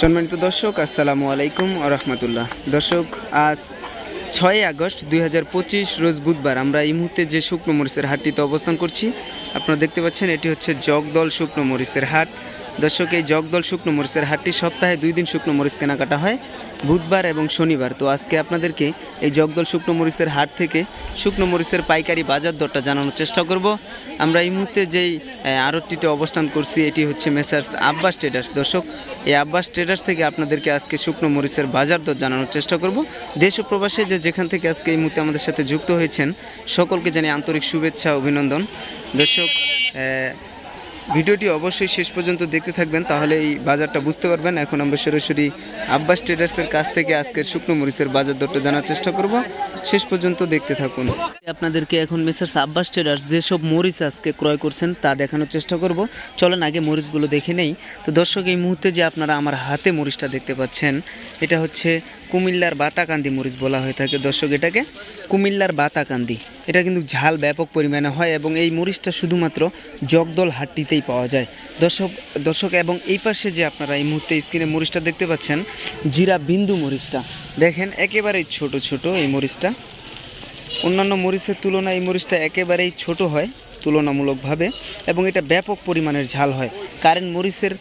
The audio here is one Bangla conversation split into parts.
সম্মানিত দর্শক, আসসালামু আলাইকুম রহমতুল্লাহ। দর্শক, আজ ছয় আগস্ট দুই হাজার পঁচিশ, রোজ বুধবার আমরা এই মুহূর্তে যে শুকনো মরিচের হাটটিতে অবস্থান করছি, আপনারা দেখতে পাচ্ছেন, এটি হচ্ছে জগদল শুকনো মরিচের হাট। দর্শক, এই জগদল শুকনো মরিচের হাটটি সপ্তাহে দুই দিন শুকনো মরিচ কেনাকাটা হয়, বুধবার এবং শনিবার। তো আজকে আপনাদেরকে এই জগদল শুকনো মরিচের হাট থেকে শুকনো মরিচের পাইকারি বাজার দরটা জানানোর চেষ্টা করব। আমরা এই মুহূর্তে যেই আড়তটিতে অবস্থান করছি, এটি হচ্ছে মেসার্স আব্বাস ট্রেডার্স। দর্শক, এই আব্বাস ট্রেডার্স থেকে আপনাদেরকে আজকে শুকনো মরিচের বাজার দর জানানোর চেষ্টা করব। দেশ ও প্রবাসে যে যেখান থেকে আজকে এই মুহূর্তে আমাদের সাথে যুক্ত হয়েছেন, সকলকে জানি আন্তরিক শুভেচ্ছা, অভিনন্দন। দর্শক ভিডিওটি অবশ্যই শেষ পর্যন্ত দেখতে থাকবেন, তাহলে এই বাজারটা বুঝতে পারবেন। এখন আমরা সরাসরি আব্বাস ট্রেডার্সের কাছ থেকে আজকের শুকনো মরিচের বাজার দরটা জানার চেষ্টা করব। শেষ পর্যন্ত দেখতে থাকুন। আপনাদেরকে এখন মেসার্স আব্বাস ট্রেডার্স যেসব মরিচ আজকে ক্রয় করছেন, তা দেখানোর চেষ্টা করব। চলেন আগে মরিচগুলো দেখে নেই। তো দর্শক, এই মুহূর্তে যে আপনারা আমার হাতে মরিচটা দেখতে পাচ্ছেন, এটা হচ্ছে কুমিল্লার বাতাকান্দি মরিচ বলা হয়ে থাকে। দর্শক, এটাকে কুমিল্লার বাতাকান্দি। এটা কিন্তু ঝাল ব্যাপক পরিমাণে হয় এবং এই মরিচটা শুধুমাত্র জগদল হাটটিতেই পাওয়া যায়। দর্শক দর্শক, এবং এই পাশে যে আপনারা এই মুহূর্তে স্ক্রিনে মরিচটা দেখতে পাচ্ছেন, জিরা বিন্দু মরিচটা। দেখেন, একেবারেই ছোট ছোট এই মরিচটা। অন্যান্য মরিচের তুলনায় এই মরিচটা একেবারেই ছোট হয়, তুলনামূলকভাবে, এবং এটা ব্যাপক পরিমাণের ঝাল হয়। কারেন্ট মরিচের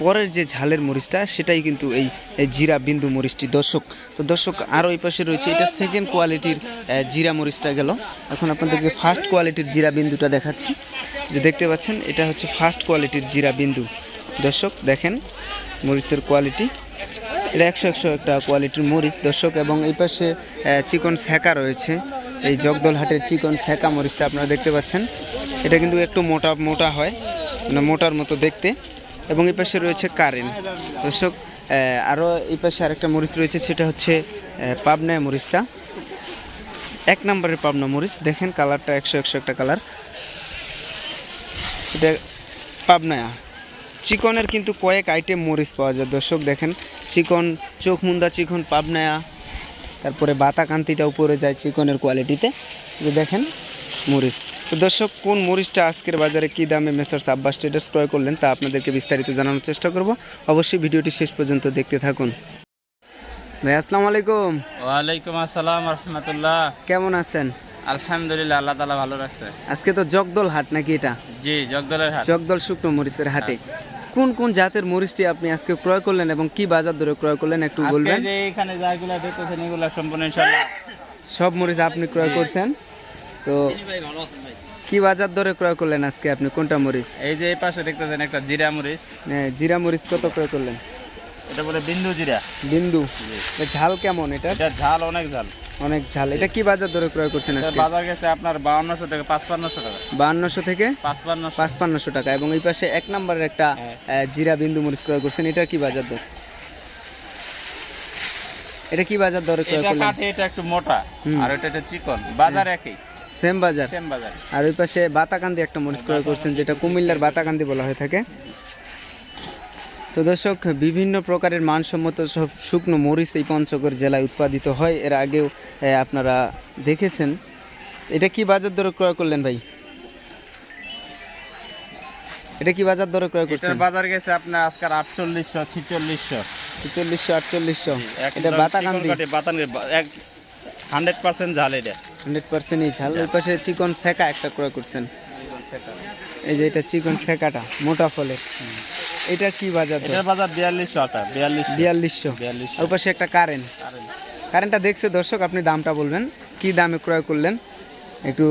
পরের যে ঝালের মরিচটা, সেটাই কিন্তু এই জিরা বিন্দু মরিচটি। দর্শক, তো দর্শক আরও এই পাশে রয়েছে, এটা সেকেন্ড কোয়ালিটির জিরা মরিচটা গেল। এখন আপনাদেরকে ফার্স্ট কোয়ালিটির জিরা বিন্দুটা দেখাচ্ছি। যে দেখতে পাচ্ছেন, এটা হচ্ছে ফার্স্ট কোয়ালিটির জিরা বিন্দু। দর্শক, দেখেন মরিচের কোয়ালিটি এটা একশো একশো একটা কোয়ালিটির মরিচ, দর্শক, এবং এই পাশে চিকন স্যাকা রয়েছে। এই জগদল হাটের চিকন স্যাকা মরিচটা আপনারা দেখতে পাচ্ছেন। এটা কিন্তু একটু মোটা মোটা হয় মানে মোটার মতো দেখতে। এবং এই পাশে রয়েছে কারেন্ট দর্শক আরও এই পাশে আরেকটা মরিচ রয়েছে সেটা হচ্ছে আহ, পাবনা মরিচটা। এক নম্বরের পাবনা মরিচ দেখেন কালারটা একশো একশো একটা কালার। এটা পাবনায়া। চিকনের কিন্তু কয়েক আইটেম মরিচ পাওয়া যায়। দর্শক দেখেন চিকন চোখ মুন্দা চিকন পাবনায়া। তারপরে বাতাকান্তিটা উপরে যায় চিকনের কোয়ালিটিতে। যে দেখেন মরিচ। তো দর্শক কোন মরিচটা আজকের বাজারে কী দামে মেসার্স আব্বাস ট্রেডার্স ক্রয় করলেন তা আপনাদেরকে বিস্তারিত জানানোর চেষ্টা করব। অবশ্যই ভিডিওটি শেষ পর্যন্ত দেখতে থাকুন। ভাই আসসালামু আলাইকুম। ওয়ালাইকুম আসসালাম রহমতুল্লাহ। কেমন আছেন? আলহামদুলিল্লাহ আল্লাহ তালা ভালো রাখছে। আজকে তো জগদল হাট নাকি এটা? জি জগদলের হাট। জগদল শুকনো মরিচের হাটে। কোন কোন জাতের মরিচটি আপনি আজকে ক্রয় করলেন এবং কি বাজার দরে ক্রয় করলেন একটু বলবেন? এখানে যাগুলা দেখতেছেন এগুলা সম্পূর্ণ সব মরিচ আপনি ক্রয় করছেন। তো কি বাজার দরে ক্রয় করলেন আজকে আপনি? কোনটা মরিচ? এই যে এই পাশে দেখতেছেন একটা জিরা মরিচ। হ্যাঁ, জিরা মরিচ কত ক্রয় করলেন? এটা বলে বিন্দু জিরা। বিন্দু? ঝাল কেমন এটা? এটা ঝাল অনেক ঝাল। অনেক ঝাল। এটা কি বাজার দরে ক্রয় করছেন এটা আজকে? বাজার গেছে আপনার বাউন্নশো থেকে পাঁচপান্নশো টাকা। বাহান্নশো থেকে পাঁচপান্নশো। পাঁচপান্নশো টাকা। এবং এই পাশে এক নম্বরের একটা হ্যাঁ। জিরা বিন্দু মরিচ ক্রয় করছেন। এটা কি বাজার দর? এটা কি বাজার দরে ক্রয় এটা করলেন? কাঠে এটা একটু মোটা। আর এটা একটা চিকন। বাজার একই। সেম বাজার। সেম বাজার। আর ওই পাশে বাতাকান্দি একটা মরিচ ক্রয় করছেন যেটা কুমিল্লার বাতাকান্দি বলা হয়ে থাকে। তো দর্শক বিভিন্ন প্রকারের মানসম্মত সব শুকনো মরিচ এই পঞ্চগড় জেলায় উৎপাদিত হয়। এর আগেও আপনারা দেখেছেন। এটা কি বাজার দরে ক্রয় করলেন ভাই? এটা কি বাজার দরে ক্রয় করছেন? বাজার গেছে আপনার আজকাল আটচল্লিশশো ছিচল্লিশশো। চল্লিশশো আটচল্লিশশো। এটা বাতাকান্দি? বাতাকান্দি হান্ড্রেড পার্সেন্ট ঝাল এটা। হান্ড্রেড পার্সেন্টই ঝাল। ওই পাশে চিকন সেকা একটা ক্রয় করছেন। এই যে এটা চিকন সেকাটা মোটা ফলের। এটা কি বাজার এটার বাজার বিয়াল্লিশশো আটা বিয়াল্লিশ বিয়াল্লিশশো। বিয়াল্লিশশো। ওই পাশে একটা কারেন্ট কারেন্টটা দেখছে দর্শক আপনি দামটা বলবেন। কি দামে ক্রয় করলেন? একটু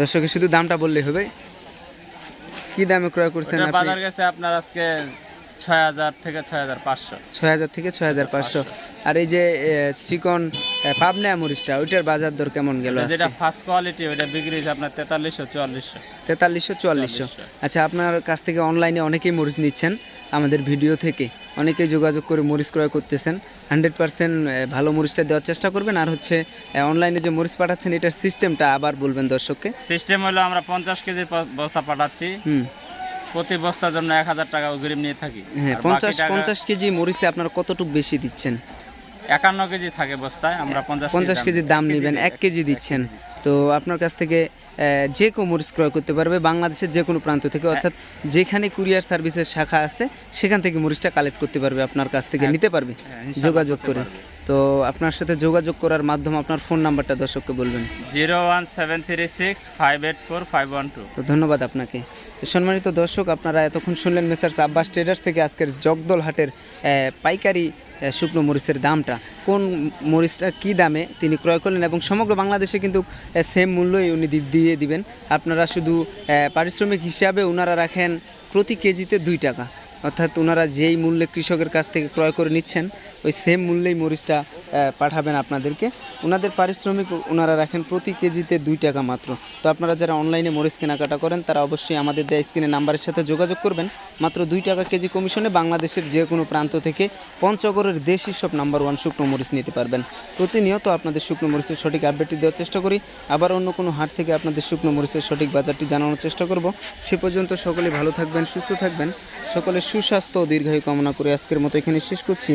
দর্শকের শুধু দামটা বললেই হবে। কি দামে ক্রয় করছেন বাজার গেছে আপনার আজকে ছয় হাজার থেকে ছয় হাজার পাঁচশো। ছয় হাজার থেকে ছয় হাজার পাঁচশো। আর এই যে চিকন পাবনা মরিচটা ওইটার বাজার দর কেমন গেল যেটা ফার্স্ট কোয়ালিটি ওটা বিক্রি হয়েছে আপনার তেতাল্লিশশো চুয়াল্লিশশো। তেতাল্লিশশো চুয়াল্লিশশো। আচ্ছা আপনার কাছ থেকে অনলাইনে অনেকেই মরিচ নিচ্ছেন আমাদের ভিডিও থেকে। অনেকেই যোগাযোগ করে মরিচ ক্রয় করতেছেন। হান্ড্রেড পার্সেন্ট ভালো মরিচটা দেওয়ার চেষ্টা করবেন। আর হচ্ছে অনলাইনে যে মরিচ পাঠাচ্ছেন এটার সিস্টেমটা আবার বলবেন দর্শককে। সিস্টেম হলো আমরা পঞ্চাশ কেজি বস্তা পাঠাচ্ছি। হুম। প্রতি বস্তার জন্য এক হাজার টাকা অগ্রিম নিয়ে থাকি। হ্যাঁ পঞ্চাশ পঞ্চাশ কেজি মরিচে আপনারা কতটুকু বেশি দিচ্ছেন? একান্ন কেজি থাকে বস্তায় আমরা পঞ্চাশ পঞ্চাশ কেজির দাম নেবেন এক কেজি দিচ্ছেন। তো আপনার কাছ থেকে যে কোনো মরিচ ক্রয় করতে পারবে বাংলাদেশের যে কোনো প্রান্ত থেকে অর্থাৎ যেখানে কুরিয়ার সার্ভিসের শাখা আছে সেখান থেকে মরিচটা কালেক্ট করতে পারবে আপনার কাছ থেকে নিতে পারবে হ্যাঁ, যোগাযোগ করে। তো আপনার সাথে যোগাযোগ করার মাধ্যমে আপনার ফোন নাম্বারটা দর্শককে বলবেন। Zero one seven three six five eight four five one two. তো ধন্যবাদ আপনাকে। সম্মানিত দর্শক আপনারা এতক্ষণ শুনলেন মেসার্স আব্বাস ট্রেডার্স থেকে আজকের জগদল হাটের পাইকারি শুকনো মরিচের দামটা। কোন মরিচটা কি দামে তিনি ক্রয় করলেন এবং সমগ্র বাংলাদেশে কিন্তু সেম মূল্যই উনি দিয়ে দিবেন। আপনারা শুধু পারিশ্রমিক হিসাবে ওনারা রাখেন প্রতি কেজিতে দুই টাকা। অর্থাৎ ওনারা যেই মূল্যে কৃষকের কাছ থেকে ক্রয় করে নিচ্ছেন ওই সেম মূল্যেই মরিচটা পাঠাবেন আপনাদেরকে। ওনাদের পারিশ্রমিক ওনারা রাখেন প্রতি কেজিতে দুই টাকা মাত্র। তো আপনারা যারা অনলাইনে মরিচ কেনাকাটা করেন, তারা অবশ্যই আমাদের দেয় স্ক্রিনে নাম্বারের সাথে যোগাযোগ করবেন। মাত্র দুই টাকা কেজি কমিশনে বাংলাদেশের যে কোনো প্রান্ত থেকে পঞ্চগড়ের দেশি সব নাম্বার ওয়ান শুকনো মরিচ নিতে পারবেন। প্রতিনিয়ত আপনাদের শুকনো মরিচের সঠিক আপডেটটি দেওয়ার চেষ্টা করি। আবার অন্য কোনো হাট থেকে আপনাদের শুকনো মরিচের সঠিক বাজারটি জানানোর চেষ্টা করব। সে পর্যন্ত সকলে ভালো থাকবেন, সুস্থ থাকবেন। সকলে সুস্বাস্থ্য ও দীর্ঘায়ু কামনা করে আজকের মতো এখানে শেষ করছি।